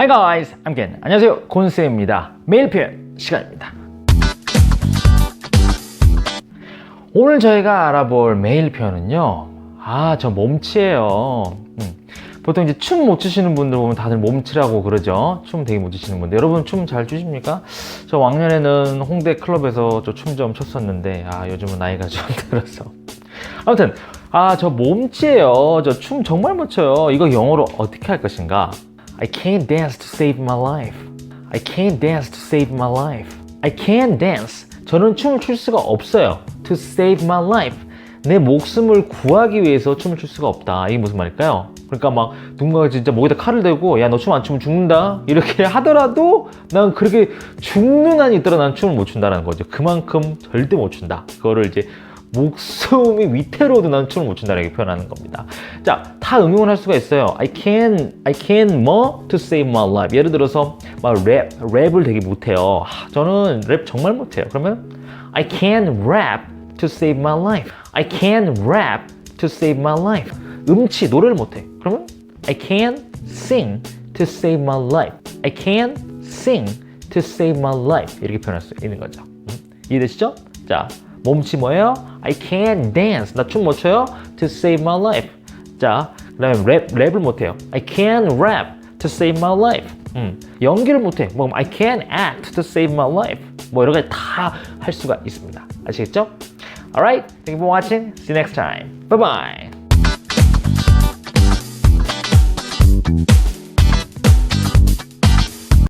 Hi guys, I'm Ken. 안녕하세요, 곤쌤입니다. 매일 표현 시간입니다. 오늘 저희가 알아볼 매일 표현은요. 아, 저 몸치예요. 음. 보통 이제 춤 못 추시는 분들 보면 다들 몸치라고 그러죠. 춤 되게 못 추시는 분들. 여러분 춤 잘 추십니까? 저 왕년에는 홍대 클럽에서 저 춤 좀 췄었는데, 아, 요즘은 나이가 좀 들어서. 아무튼, 아, 저 몸치예요. 저 춤 정말 못 춰요. 이거 영어로 어떻게 할 것인가? I can't dance to save my life. I can't dance to save my life. I can't dance. 저는 춤을 출 수가 없어요. To save my life. 내 목숨을 구하기 위해서 춤을 출 수가 없다. 이게 무슨 말일까요? 그러니까 막 누군가가 진짜 목에다 칼을 대고 야 너 춤 안 추면 죽는다 이렇게 하더라도 난 그렇게 죽는 한이 있더라 난 춤을 못 춘다는 거죠. 그만큼 절대 못 춘다. 그거를 이제 목숨이 위태로워도 난 춤을 못 춘다는 게 표현하는 겁니다. 자, 다 응용을 할 수가 있어요. I can, I can more to save my life. 예를 들어서 막 랩, 랩을 되게 못해요. 하, 저는 랩 정말 못해요. 그러면 I can rap to save my life. I can rap to save my life. 음치 노래를 못해. 그러면 I can sing to save my life. I can sing to save my life. 이렇게 표현할 수 있는 거죠. 음? 이해되시죠? 자, 몸치 뭐예요? I can dance. 나 춤 못 춰요. To save my life. 자, 그 다음에 랩 랩을 못 해요. I can rap to save my life. 음, 연기를 못 해. 뭐 I can act to save my life. 뭐 가지 다할 수가 있습니다. 아시겠죠? Alright, thank you for watching. See you next time. Bye bye.